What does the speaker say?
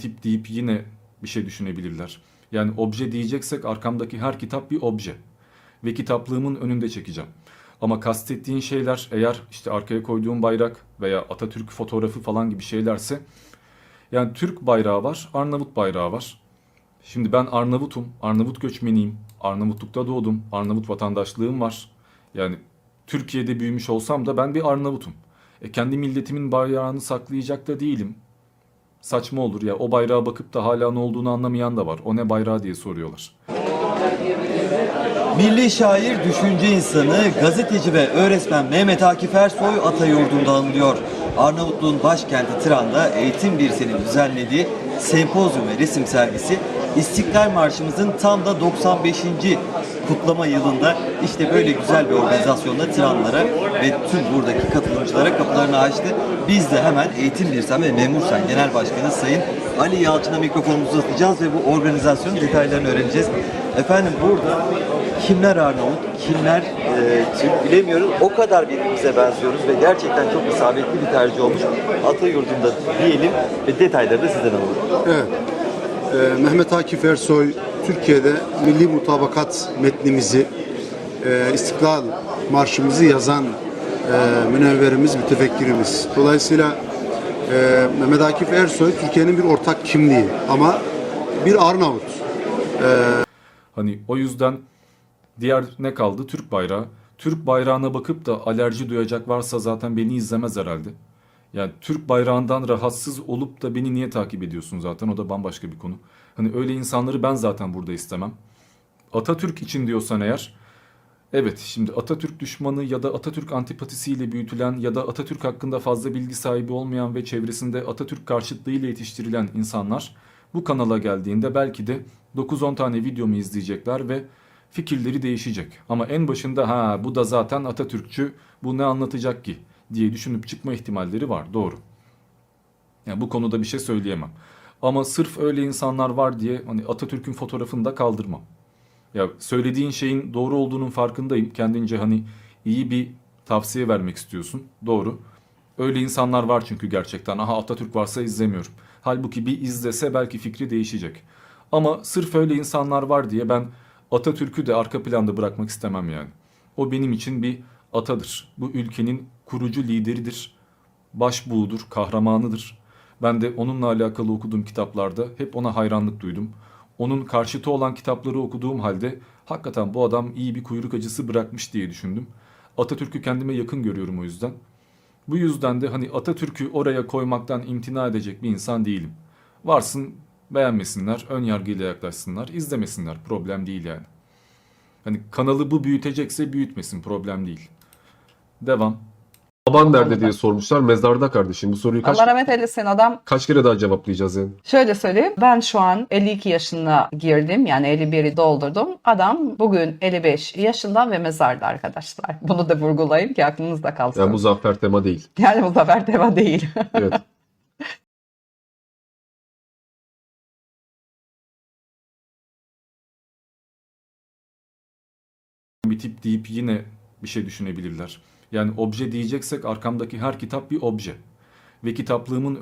tip deyip yine bir şey düşünebilirler. Yani obje diyeceksek arkamdaki her kitap bir obje. Ve kitaplığımın önünde çekeceğim. Ama kastettiğin şeyler eğer işte arkaya koyduğum bayrak veya Atatürk fotoğrafı falan gibi şeylerse yani Türk bayrağı var, Arnavut bayrağı var. Şimdi ben Arnavut'um, Arnavut göçmeniyim. Arnavutlukta doğdum, Arnavut vatandaşlığım var. Yani Türkiye'de büyümüş olsam da ben bir Arnavut'um. E kendi milletimin bayrağını saklayacak da değilim. Saçma olur ya o bayrağa bakıp da hala ne olduğunu anlamayan da var. O ne bayrağı diye soruyorlar. Milli şair, düşünce insanı, gazeteci ve öğretmen Mehmet Akif Ersoy Atayurdu'nda anılıyor. Arnavutluğun başkenti Tiran'da Eğitim Birsen'in düzenlediği sempozyum ve resim sergisi İstiklal Marşımızın tam da 95. kutlama yılında işte böyle güzel bir organizasyonda Tiranlara ve tüm buradaki katılımcılara kapılarını açtı. Biz de hemen Eğitim Birsen ve Memursen Genel Başkanı Sayın Ali Yalçın'a mikrofonumuzu uzatacağız ve bu organizasyonun detaylarını öğreneceğiz. Efendim burada kimler Arnavut, kimler e, Türk bilemiyoruz. O kadar birbirimize benziyoruz ve gerçekten çok isabetli bir tercih olmuş. Atayurdu'nda diyelim ve detayları da sizden alalım. Evet. Ee, Mehmet Akif Ersoy Türkiye'de milli mutabakat metnimizi, e, İstiklal Marşımızı yazan e, münevverimiz, mütefekkirimiz. Dolayısıyla e, Mehmet Akif Ersoy Türkiye'nin bir ortak kimliği ama bir Arnavut. Hani o yüzden diğer ne kaldı? Türk bayrağı. Türk bayrağına bakıp da alerji duyacak varsa zaten beni izlemez herhalde. Yani Türk bayrağından rahatsız olup da beni niye takip ediyorsun zaten o da bambaşka bir konu. Hani öyle insanları ben zaten burada istemem. Atatürk için diyorsan eğer evet şimdi Atatürk düşmanı ya da Atatürk antipatisiyle büyütülen ya da Atatürk hakkında fazla bilgi sahibi olmayan ve çevresinde Atatürk karşıtlığıyla yetiştirilen insanlar bu kanala geldiğinde belki de 9-10 tane videomu izleyecekler ve fikirleri değişecek. Ama en başında ha bu da zaten Atatürkçü bu ne anlatacak ki diye düşünüp çıkma ihtimalleri var doğru. Yani bu konuda bir şey söyleyemem. Ama sırf öyle insanlar var diye hani Atatürk'ün fotoğrafını da kaldırmam. Ya söylediğin şeyin doğru olduğunun farkındayım. Kendince hani iyi bir tavsiye vermek istiyorsun. Doğru. Öyle insanlar var çünkü gerçekten. Aha Atatürk varsa izlemiyorum. Halbuki bir izlese belki fikri değişecek. Ama sırf öyle insanlar var diye ben Atatürk'ü de arka planda bırakmak istemem yani. O benim için bir atadır. Bu ülkenin kurucu lideridir. Başbuğudur, kahramanıdır. Ben de onunla alakalı okuduğum kitaplarda hep ona hayranlık duydum. Onun karşıtı olan kitapları okuduğum halde hakikaten bu adam iyi bir kuyruk acısı bırakmış diye düşündüm. Atatürk'ü kendime yakın görüyorum o yüzden. Bu yüzden de hani Atatürk'ü oraya koymaktan imtina edecek bir insan değilim. Varsın beğenmesinler, ön yargıyla yaklaşsınlar, izlemesinler. Problem değil yani. Hani kanalı bu büyütecekse büyütmesin, problem değil. Devam. Baban nerede diye sormuşlar. Mezarda kardeşim. Bu soruyu kaç Allah rahmet eylesin adam. kaç kere daha cevaplayacağız yani? Şöyle söyleyeyim. Ben şu an 52 yaşına girdim. Yani 51'i doldurdum. Adam bugün 55 yaşında ve mezarda arkadaşlar. Bunu da vurgulayayım ki aklınızda kalsın. Yani muzaffer tema değil. Yani Muzaffer Deva değil. Evet. bir tip deyip yine bir şey düşünebilirler. Yani obje diyeceksek arkamdaki her kitap bir obje. Ve kitaplığımın